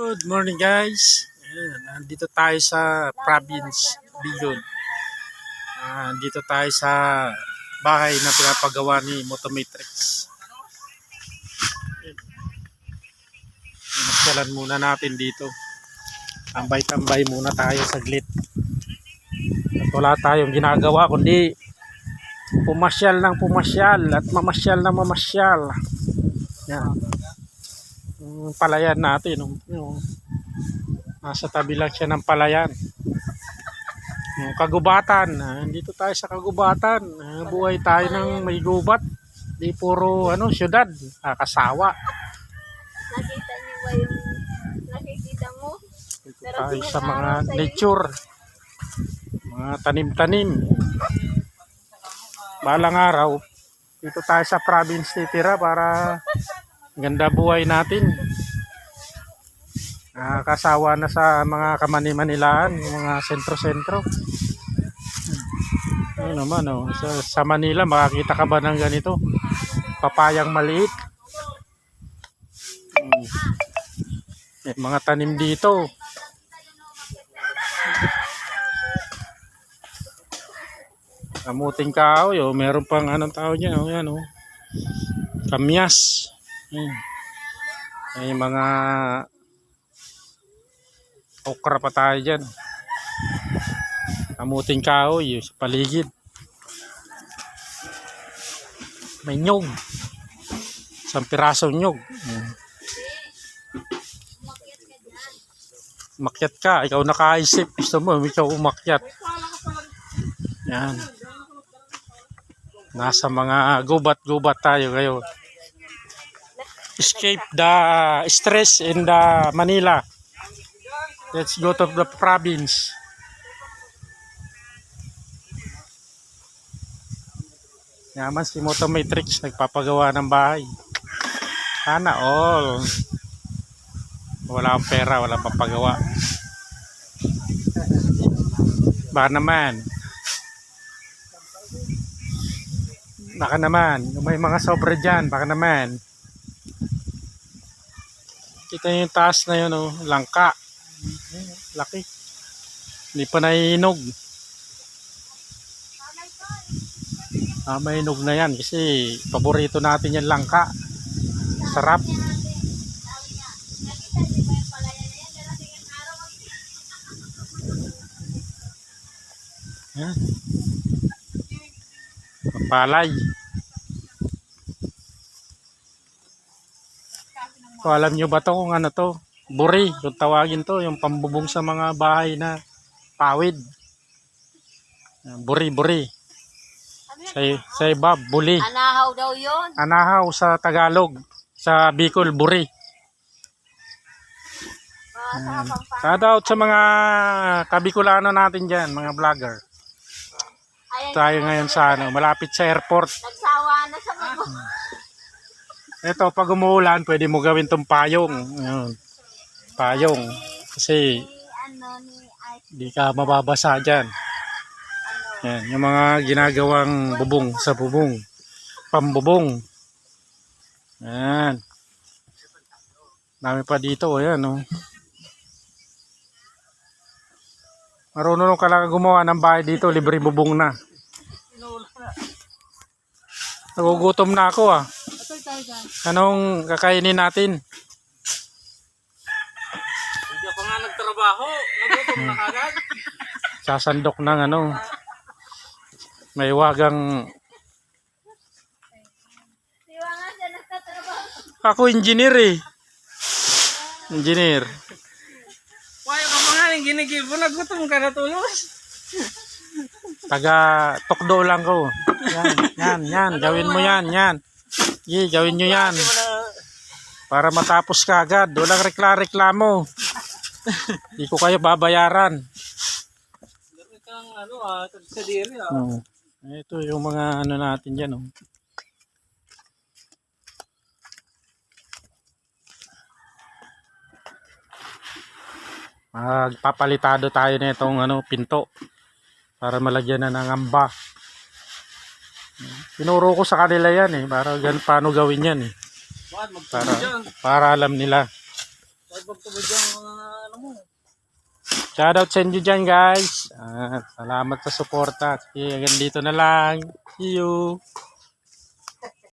Good morning guys. Ayan, nandito tayo sa province Bigon. Ah, Nandito tayo sa bahay na pinapagawa ni Motomatrix. Masyalan muna natin dito. Tambay-tambay muna tayo saglit. At wala tayong ginagawa kundi pumasyal ng pumasyal at mamasyal ng mamasyal. Yan. Yung palayan natin. Yung, yung, nasa tabi lang siya ng palayan. Yung kagubatan. ah, dito tayo sa kagubatan. Ah, buhay tayo ng may gubat. Di puro ano, syudad. Kakasawa. Nakita niyo ba yung nakikita mo? Dito tayo sa mga nature. Mga tanim-tanim. Balang araw, dito tayo sa province titira para ganda buhay natin. Nakakasawa na sa mga kamani-manilaan, mga sentro-sentro. Ano naman, oh. sa, sa Manila, makakita ka ba ng ganito? Papayang maliit. May mga tanim dito. Kamuting kahoy, oh. meron pang anong tao niya, oh, yan, oh. Kamyas. Ayan. May mga okra pa tayo dyan. Kamuting kahoy, sa paligid. May nyog. Isang pirasong nyog. Ayan. Umakyat ka, ikaw nakaisip, gusto mo, ikaw umakyat. Yan. Nasa mga gubat-gubat tayo ngayon. Escape the stress in the Manila. Let's go to the province. Yaman si Motomatrix nagpapagawa ng bahay. Sana all. Wala pera, wala papagawa. Baka naman. Baka naman. May mga sobra dyan, baka naman. Kita niyo yung taas na yun, oh. Langka. Laki. Hindi pa naiinog. Ah, may inog na yan kasi paborito natin yung langka. Sarap. Yan. Palay. So, alam nyo ba to kung ano to? Buri, kung tawagin to, yung pambubong sa mga bahay na pawid. Yan, Buri, buri. Sa, sa iba, buli. Anahaw daw yun. Anahaw sa Tagalog. Sa Bicol, buri. Mga sa Pampanga. Shout out sa mga kabikulano natin dyan, mga vlogger. Tayo ngayon sa ano, malapit sa airport. nagsawa na sa mga. Ito, pag umuulan, pwede mo gawin tong payong. Ayun. Payong. Kasi di ka mababasa dyan. ano, Yan, yung mga ginagawang bubong sa bubong. Pambubong. Yan. Dami pa dito, ayan oh. Marunong ka lang gumawa ng bahay dito, libre bubong na. Nagugutom na ako ah. Anong kakainin natin? Hindi pa nga nagtrabaho. Nagutom na kagad. Sasandok ng ano. May wagang? Ako engineer eh. Engineer. Why ka nga yung ginigibo. Nagutom ka na tulos. Taga Tokdo lang ko. Yan, yan, yan. Gawin mo yan, yan. Ye, gawin nyo yan. Para matapos ka agad. Walang rekla-reklamo. Hindi ko kayo babayaran. Ano. Ito yung mga ano natin dyan. Oh. Magpapalitado tayo na itong ano, pinto para malagyan na ng amba. Tinuro ko sa kanila yan eh, para gan paano gawin yan eh. Para, para alam nila. Ano mo. Shoutout sa inyo dyan guys. At salamat sa suporta. Sige, hanggang dito na lang. See you.